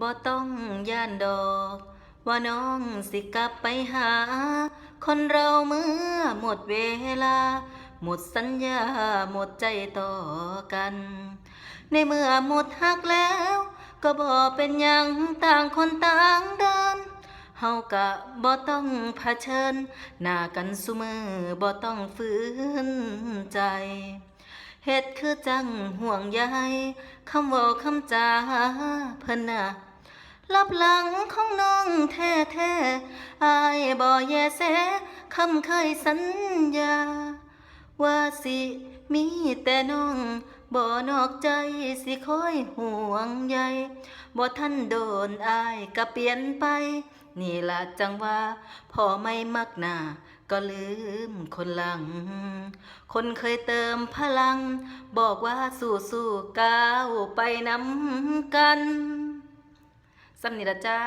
บ่ต้องย่านดอกว่าน้องสิกลับไปหา คนเราเมื่อหมดเวลา หมดสัญญาหมดใจต่อกัน ในเมื่อหมดหักแล้ว ก็บ่เป็นหยังต่างคนต่างเดินเฮากะบ่ต้องเผชิญ หน้ากันซุมือบ่ต้องฝืนใจ เฮ็ดคือจังห่วงใยคำว้าคำจาเพิ่นน่ะรับหลังของน้องแท้แท้อายบ่แยแสคำเคยสัญญา ว่าสิมีแต่น้องบ่นอกใจสิคอยห่วงใยบ่ทันโดนอายก็เปลี่ยนไป นี่ละจังว่าพอไม่มักหน้า ก็ลืมคนหลัง คนเคยเติมพลัง บอกว่าสู้สู้ก้าวไปน้ำกันสำนิละจ้า